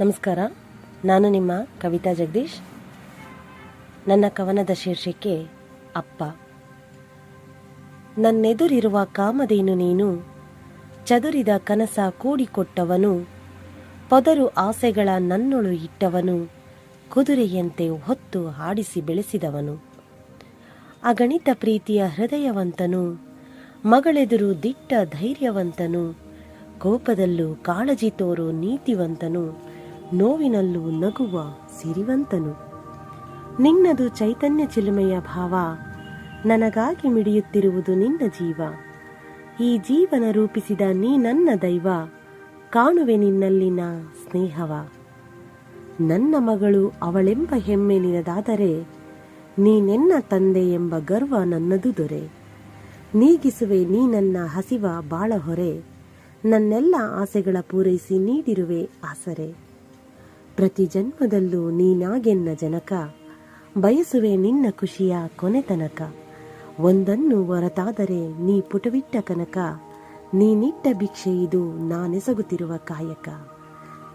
ನಮಸ್ಕಾರ. ನಾನು ನಿಮ್ಮ ಕವಿತಾ ಜಗದೀಶ್. ನನ್ನ ಕವನದ ಶೀರ್ಷಿಕೆ, ಅಪ್ಪ. ನನ್ನೆದುರಿರುವ ಕಾಮದೇನು ನೀನು, ಚದುರಿದ ಕನಸ ಕೂಡಿಕೊಟ್ಟವನು, ಪೊದರು ಆಸೆಗಳ ನನ್ನೊಳು ಇಟ್ಟವನು, ಕುದುರೆಯಂತೆ ಹೊತ್ತು ಹಾಡಿಸಿ ಬೆಳೆಸಿದವನು. ಅಗಣಿತ ಪ್ರೀತಿಯ ಹೃದಯವಂತನು, ಮಗಳೆದುರು ದಿಟ್ಟ ಧೈರ್ಯವಂತನು, ಕೋಪದಲ್ಲೂ ಕಾಳಜಿ ತೋರು ನೀತಿವಂತನು. ನೋವಿನಲ್ಲೂ ನಗುವ ಸಿರಿವಂತನು. ನಿನ್ನದು ಚೈತನ್ಯ ಚಿಲುಮೆಯ ಭಾವ ನನಗಾಗಿ ಮಿಡಿಯುತ್ತಿರುವುದು ನಿನ್ನ ಜೀವ. ಈ ಜೀವನ ರೂಪಿಸಿದ ನೀ ನನ್ನ ದೈವ, ಕಾಣುವೆ ನಿನ್ನಲ್ಲಿನ ಸ್ನೇಹವ. ನನ್ನ ಮಗಳು ಅವಳೆಂಬ ಹೆಮ್ಮೆ ನಿನದಾದರೆ ನೀನೆನ್ನ ತಂದೆ ಎಂಬ ಗರ್ವ ನನ್ನದು ದೊರೆ. ನೀಗಿಸುವೆ ನೀ ನನ್ನ ಹಸಿವ ಬಾಳ ಹೊರೆ ನನ್ನೆಲ್ಲ ಆಸೆಗಳ ಪೂರೈಸಿ ನೀಡಿರುವೆ ಆಸರೆ. ಪ್ರತಿ ಜನ್ಮದಲ್ಲೂ ನೀನಾಗೆನ್ನ ಜನಕ, ಬಯಸುವೆ ನಿನ್ನ ಖುಷಿಯ ಕೊನೆತನಕ ಒಂದನ್ನು ಹೊರತಾದರೆ ನೀ ಪುಟವಿಟ್ಟ ಕನಕ, ನೀನಿಟ್ಟ ಭಿಕ್ಷೆ ಇದು ನಾನೆಸಗುತ್ತಿರುವ ಕಾಯಕ.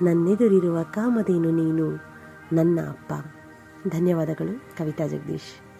ನನ್ನೆದುರಿರುವ ಕಾಮದೇನು ನೀನು, ನನ್ನ ಅಪ್ಪ. ಧನ್ಯವಾದಗಳು, ಕವಿತಾ ಜಗದೀಶ್.